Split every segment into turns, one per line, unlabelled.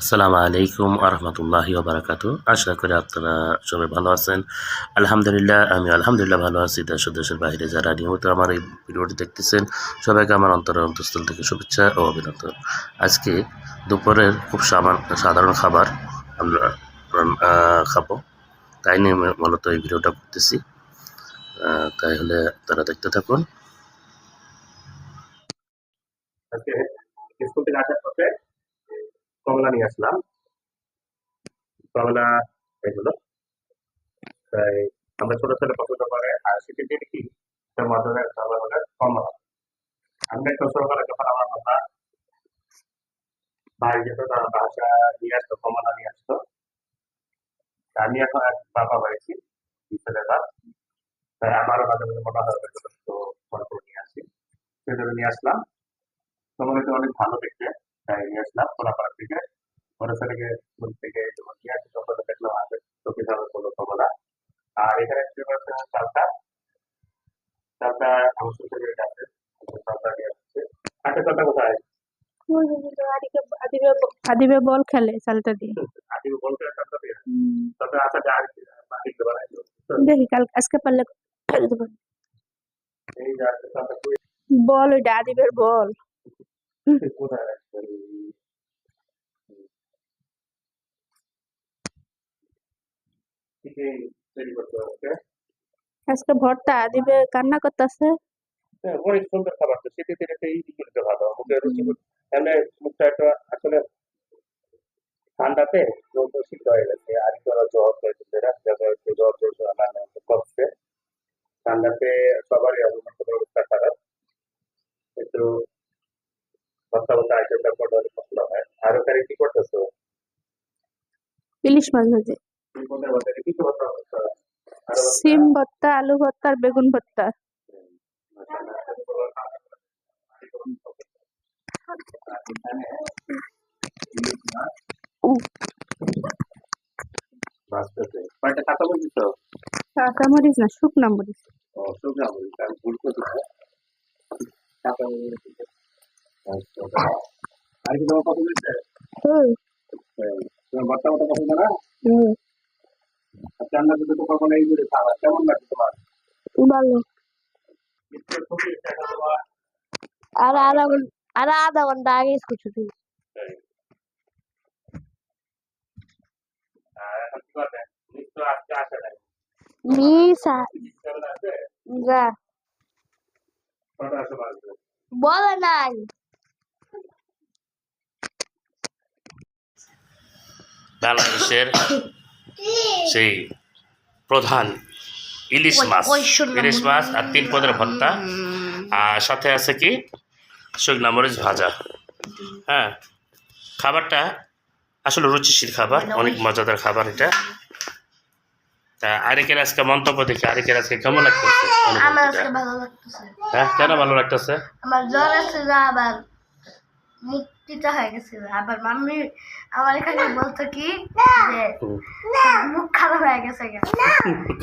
আসসালামু আলাইকুম আরহামতুল্লাহি বারাকাতু আশা করি আপনারা সবাই ভালো আছেন। আলহামদুলিল্লাহ, আমি আলহামদুলিল্লাহ ভালো আছি। দেশ দেশের বাইরে যারা নিয়মিত আমার এই ভিডিওটি দেখতেছেন, সবাইকে আমার অন্তরের অন্তঃস্থল থেকে শুভেচ্ছা ও অভিনন্দন। আজকে দুপুরের খুব সাধারণ খাবার আমরা খাব। তাই নিয়ে মূলত এই ভিডিওটা করতেছি। তাই হলে আপনারা দেখতে থাকুন।
আজকে স্কুল থেকে আসার কমলা নিয়ে আসলাম। কমলা এগুলো তাই আমরা ছোট ছেলে পছন্দ করে আর সেটি দিয়ে কি মাধ্যমে খাবার হলে কমলা আমি একটা সকালে যখন আমার কথা। ভাই যেত তার বাসা নিয়ে আসতো, কমলা নিয়ে আসতো তা আমি এখন এক বাবা হয়েছি ছেলে তাই আমারও মাঝে মাঝে মনে হয় যথেষ্ট গল্প নিয়ে আসি। সেজন্য নিয়ে আসলাম। তোমার অনেক ভালো দেখতে। তাই নিয়ে আসলাম কোলাপাড়ার থেকে ওরা ছেলেকে স্কুল থেকে যখন নিয়ে আসি তখন দেখলাম হাতে চোখে যাবে কোনো কমলা আর এখানে যে করেছে চালটা চালটা আমার শ্বশুর বাড়িতে আছে চালটা নিয়ে আসছে আচ্ছা চালটা কোথায়
আদিবে আদিবে বল খেলে চালটা দিয়ে
আগে বলতে চালটা দিয়ে চালটা আচ্ছা যা বাড়িতে বানাইছো
দেখি কাল আজকে পারলে ফেলে দেবো
এই যে আজকে চালটা কই
বল ওইটা আদিবের বল
কোথায় তৈরি করতে
আজকে ভর্তা আদিবে কান্না করতেছে।
হ্যাঁ, অনেক সুন্দর খাবার তো তো এই ভালো মুখে রুচি তাহলে মুখটা একটা আসলে ঠান্ডাতে রোদ শীত হয়ে গেছে আর কি ওরা জ্বর হয়েছে জ্বর জ্বর করছে ঠান্ডাতে সবারই খারাপ। একটু কথা বলতে আইটেমটা করলে অনেক হয়। আর ওখানে কি করতেছো?
ইলিশ মাছ ভাজে।
আরও
সিম ভর্তা আলু ভর্তা আর বেগুন ভর্তা। কাঁচা মরিচ না শুকনা মরিচ।
ও সুগা বলছি ভুল খাতা আচ্ছা আর কি তোমার পছন্দ
হুম,
তোমার মতো পছন্দ না?
হুম,
আচ্ছা আমরা যদি তো কখনো এই করে খাবার কেমন লাগে তোমার
ভালো
ইচ্ছে খুবই ইচ্ছা করে তোমার
আর আধা ঘণ্টা আর আধা ঘণ্টা আগে কিছু দিন
আর এখন কি করবে নিত্য আজকে আসে নাই
মিসা
কেমন আছে
যা
কটা আসে আসবে
বলে নাই
বাংলাদেশের সেই প্রধান ইলিশ মাছ। ইলিশ মাছ আর তিন পদের ভর্তা। আর সাথে আছে কি? শুকনা মরিচ ভাজা। হ্যাঁ খাবারটা আসলে রুচিশীল খাবার অনেক মজাদার খাবার এটা। তা আরেকের আজকে মন্তব্য দেখি আরেকের আজকে কেমন লাগতেছে হ্যাঁ কেন ভালো লাগতেছে?
আমার জ্বর আবার মুক্তিটা হয়ে গেছিল। আবার মাম্মি আমার এখানে বলতো কি যে মুখ খারাপ হয়ে গেছে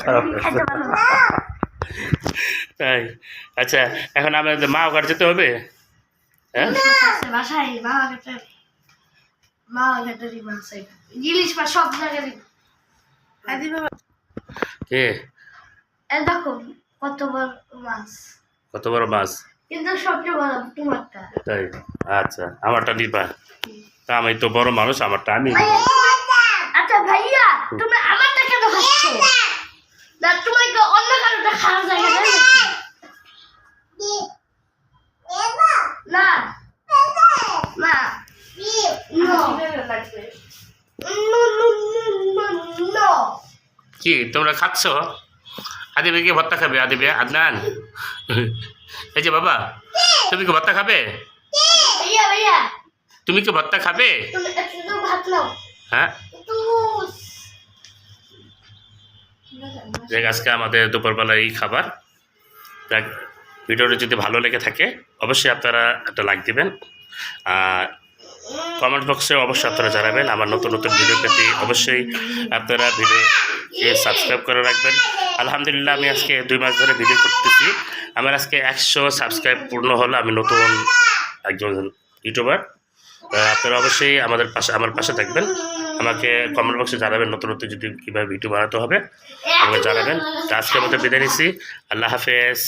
খারাপ
খেতে
লাগছে। তাই আচ্ছা এখন আমাদের মা ওখানে যেতে হবে? হ্যাঁ?
বাসায় ইলিশ মাছ সব জায়গায়
কে?
এই দেখো কত বড় মাছ।
কত বড় মাছ?
কিন্তু সবচেয়ে ভালো তোমারটা।
তাই? আচ্ছা আমারটা নিবা তা আমি তো বড় মানুষ আমারটা আমি
আচ্ছা ভাইয়া তুমি আমারটা কেন খাচ্ছ? না তুমি কি অন্য কারোটা খাওয়া যায় না না? না.
কি তোমরা খাচ্ছ? আদিবে কি ভর্তা খাবে আদি আদিবে আদনান। এই যে বাবা তুমি কি ভর্তা খাবে? তুমি কি ভর্তা খাবে? হ্যাঁ? আজকে আমাদের দুপুরবেলা এই খাবার। যাক, ভিডিওটা যদি ভালো লেগে থাকে অবশ্যই আপনারা একটা লাইক দিবেন। আর কমেন্ট বক্সে অবশ্যই আপনারা জানাবেন। আমার নতুন নতুন ভিডিও পেতে অবশ্যই আপনারা ভিডিওকে সাবস্ক্রাইব করে রাখবেন। আলহামদুলিল্লাহ, আমি আজকে দুই মাস ধরে ভিডিও করতেছি। আমার আজকে একশো সাবস্ক্রাইব পূর্ণ হলো। আমি নতুন একজন ইউটিউবার আপনারা অবশ্যই আমাদের পাশে আমার পাশে থাকবেন। আমাকে কমেন্ট বক্সে জানাবেন নতুন নতুন যদি কীভাবে ভিডিও বানাতে হবে। আমাকে জানাবেন। আজকের মতো বিদায় নিচ্ছি। আল্লাহ হাফেজ।